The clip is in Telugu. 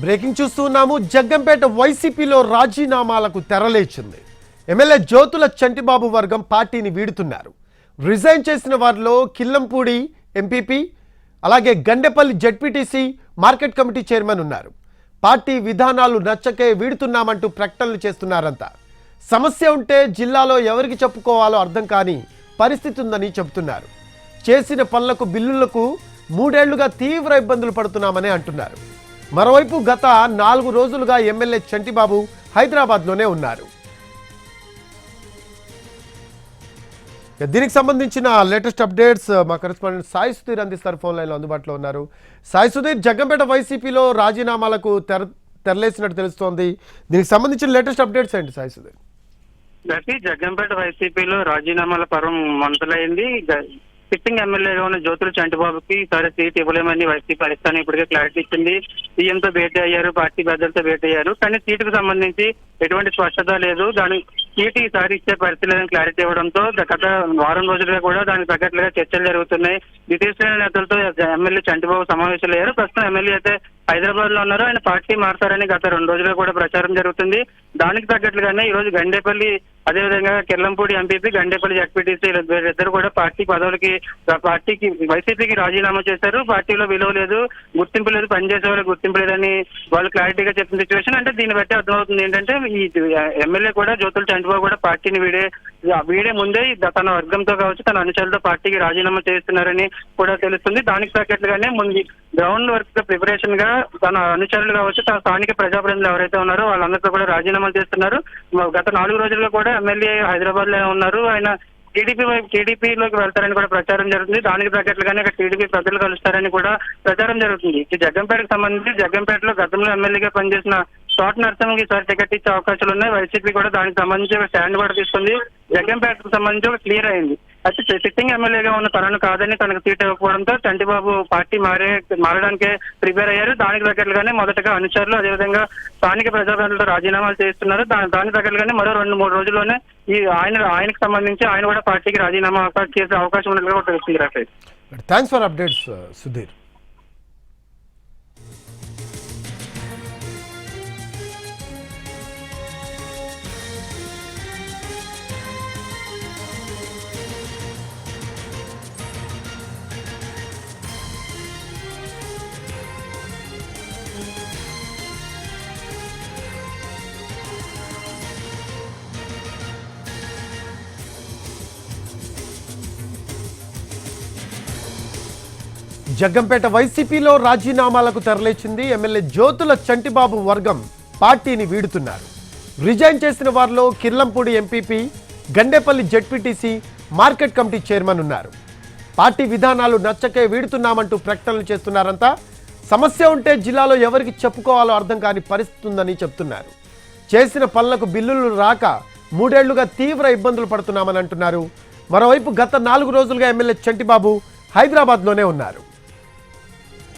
బ్రేకింగ్ చూస్తున్నాము జగ్గంపేట వైసీపీలో రాజీనామాలకు తెరలేచింది. ఎమ్మెల్యే జ్యోతుల చంటిబాబు వర్గం పార్టీని వీడుతున్నారు. రిజైన్ చేసిన వారిలో కిల్లంపూడి ఎంపీపీ అలాగే Gandepalli ZPTC market committee chairman ఉన్నారు. పార్టీ విధానాలు నచ్చకే వీడుతున్నామంటూ ప్రకటనలు చేస్తున్నారంతా సమస్య ఉంటే జిల్లాలో ఎవరికి చెప్పుకోవాలో అర్థం కాని పరిస్థితి ఉందని చెబుతున్నారు. చేసిన పనులకు బిల్లులకు మూడేళ్ళుగా తీవ్ర ఇబ్బందులు పడుతున్నామని అంటున్నారు. మరోవైపు గత నాలుగు రోజులుగా ఎమ్మెల్యే చంటిబాబు హైదరాబాద్లోనే ఉన్నారు. దీనికి సంబంధించిన లేటెస్ట్ అప్డేట్స్ మా కరెస్పాండెంట్ సాయి సుధీర్ అందిస్తారు. ఫోన్ లైన్లో అందుబాటులో ఉన్నారు. సాయి సుధీర్ జగ్గంపేట వైసీపీలో రాజీనామాలకు తెర తెరలేసినట్టు తెలుస్తోంది. దీనికి సంబంధించిన లేటెస్ట్ అప్డేట్స్ ఏంటి సాయి సుధీర్? జగ్గంపేట వైసీపీలో రాజీనామాల పర్వం మొదలైంది సిట్టింగ్ ఎమ్మెల్యేగా ఉన్న జ్యోతుల చంటిబాబుకి ఈసారి సీట్ ఇవ్వలేమని వైసీపీ అధిష్టానం ఇప్పటికే క్లారిటీ ఇచ్చింది. సీఎంతో భేటీ అయ్యారు పార్టీ పెద్దలతో భేటీ అయ్యారు. కానీ సీటుకు సంబంధించి ఎటువంటి స్పష్టత లేదు. దాని సీటు ఈసారి ఇచ్చే పరిస్థితి లేదని క్లారిటీ ఇవ్వడంతో గత వారం రోజులుగా కూడా దానికి తగ్గట్లుగా చర్చలు జరుగుతున్నాయి. ద్వితీయ నేతలతో ఎమ్మెల్యే చంటిబాబు సమావేశాలు అయ్యారు. ప్రస్తుతం ఎమ్మెల్యే అయితే హైదరాబాద్లో ఉన్నారు. ఆయన పార్టీ మారుతారని గత రెండు రోజులుగా కూడా ప్రచారం జరుగుతుంది. దానికి తగ్గట్లుగానే ఈ రోజు గండేపల్లి అదేవిధంగా కిర్లంపూడి ఎంపీపీ గండేపల్లి జడ్పీటీసీ వీరిద్దరు కూడా పార్టీ పదవులకి పార్టీకి వైసీపీకి రాజీనామా చేశారు. పార్టీలో విలువ లేదు గుర్తింపు లేదు పనిచేసే వాళ్ళకి గుర్తింపు లేదని వాళ్ళు క్లారిటీగా చెప్పిన సిచ్యువేషన్ అంటే దీన్ని బట్టి అర్థమవుతుంది ఏంటంటే ఈ ఎమ్మెల్యే కూడా జ్యోతుల చంద్రబాబు కూడా పార్టీని వీడే వీడే ముందే తన వర్గంతో కావచ్చు తన అనుచరులతో పార్టీకి రాజీనామా చేస్తున్నారని కూడా తెలుస్తుంది. దానికి తగ్గట్లుగానే ముందు గ్రౌండ్ వర్క్ ప్రిపరేషన్గా తన అనుచరులు కావచ్చు తన స్థానిక ప్రజాప్రతినిధులు ఎవరైతే ఉన్నారో వాళ్ళందరితో కూడా రాజీనామాలు చేస్తున్నారు. గత నాలుగు రోజుల్లో కూడా ఎమ్మెల్యే హైదరాబాద్లో ఉన్నారు. ఆయన టీడీపీ వైపు టీడీపీలోకి వెళ్తారని కూడా ప్రచారం జరుగుతుంది. దానికి తగ్గట్లుగానే ఇక్కడ టీడీపీ ప్రజలు కలుస్తారని కూడా ప్రచారం జరుగుతుంది. జగ్గంపేటకు సంబంధించి జగ్గంపేటలో గతంలో ఎమ్మెల్యేగా పనిచేసిన తోట నరసింహకి సార్ టికెట్ ఇచ్చే అవకాశాలు ఉన్నాయి. వైసీపీ కూడా దానికి సంబంధించి ఒక స్టాండ్ కూడా తీసుకుంది. జగ్గంపేటకు సంబంధించి ఒక క్లియర్ అయింది. అయితే సిట్టింగ్ ఎమ్మెల్యేగా ఉన్న తనను కాదని తనకు సీట్ ఇవ్వకపోవడంతో చంటిబాబు పార్టీ మారే మారడానికే ప్రిపేర్ అయ్యారు. దానికి తగ్గట్లుగానే మొదటగా అనుచరులు అదేవిధంగా స్థానిక ప్రజాప్రతినిధులతో రాజీనామాలు చేస్తున్నారు. దాని దానికి తగ్గట్లుగానే మరో రెండు మూడు రోజుల్లోనే ఈ ఆయన ఆయనకు సంబంధించి ఆయన కూడా పార్టీకి రాజీనామా చేసే అవకాశం ఉన్నట్లుగా తెలుస్తుంది thanks for updates Sudheer. Jaggampeta వైసీపీలో రాజీనామాలకు తెరలేచింది ఎమ్మెల్యే జ్యోతుల చంటిబాబు వర్గం. పార్టీని వీడుతున్నారు. రిజైన్ చేసిన వారిలో Kirlampudi MPP Gandepalli ZPTC market committee chairman ఉన్నారు. పార్టీ విధానాలు నచ్చకే వీడుతున్నామంటూ ప్రకటనలు చేస్తున్నారంతా. సమస్య ఉంటే జిల్లాలో ఎవరికి చెప్పుకోవాలో అర్థం కాని పరిస్థితి ఉందని చెప్తున్నారు. చేసిన పనులకు బిల్లులు రాక మూడేళ్ళుగా తీవ్ర ఇబ్బందులు పడుతున్నామని అంటున్నారు. మరోవైపు గత నాలుగు రోజులుగా ఎమ్మెల్యే చంటిబాబు హైదరాబాద్లోనే ఉన్నారు.